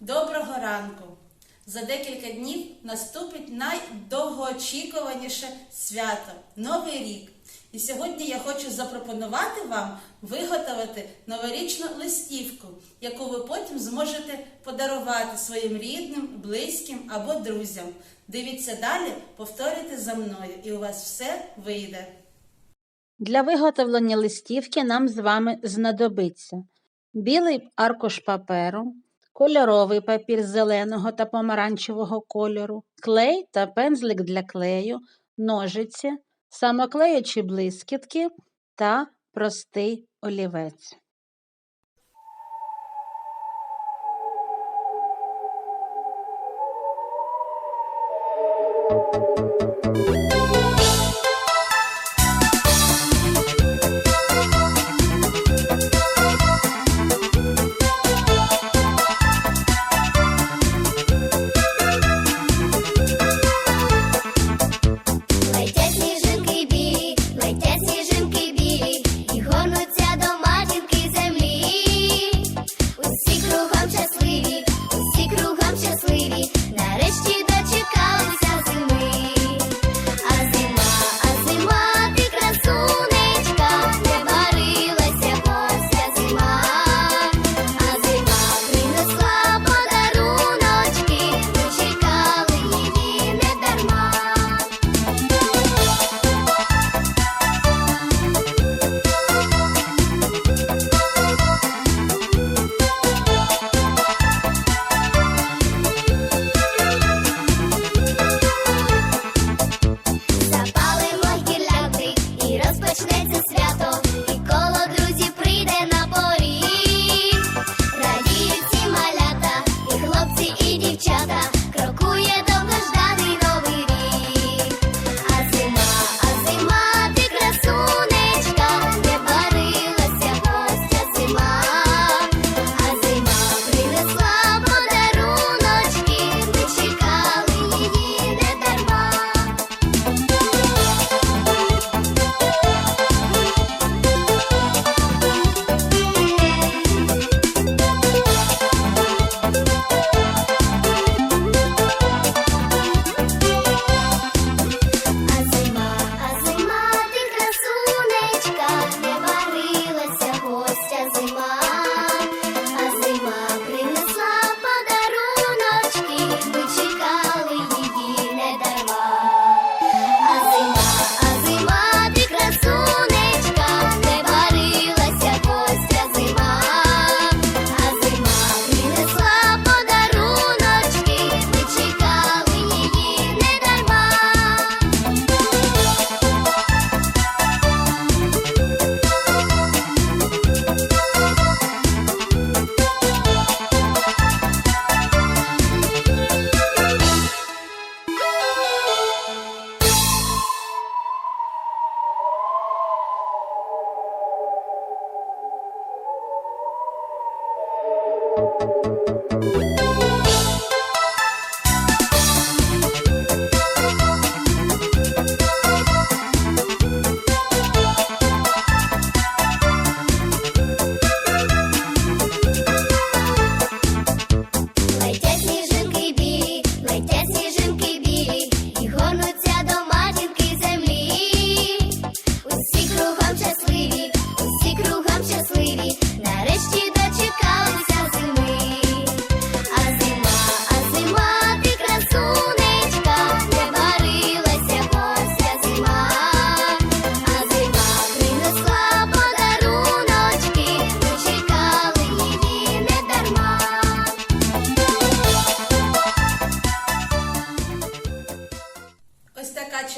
Доброго ранку! За декілька днів наступить найдовгоочікуваніше свято Новий рік. І сьогодні я хочу запропонувати вам виготовити новорічну листівку, яку ви потім зможете подарувати своїм рідним, близьким або друзям. Дивіться далі, повторюйте за мною, і у вас все вийде. Для виготовлення листівки нам з вами знадобиться білий аркуш паперу, кольоровий папір зеленого та помаранчевого кольору, клей та пензлик для клею, ножиці, самоклеючі блискітки та простий олівець.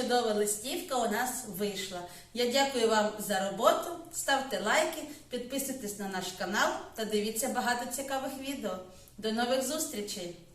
Чудова листівка у нас вийшла. Я дякую вам за роботу. Ставте лайки, підписуйтесь на наш канал та дивіться багато цікавих відео. До нових зустрічей!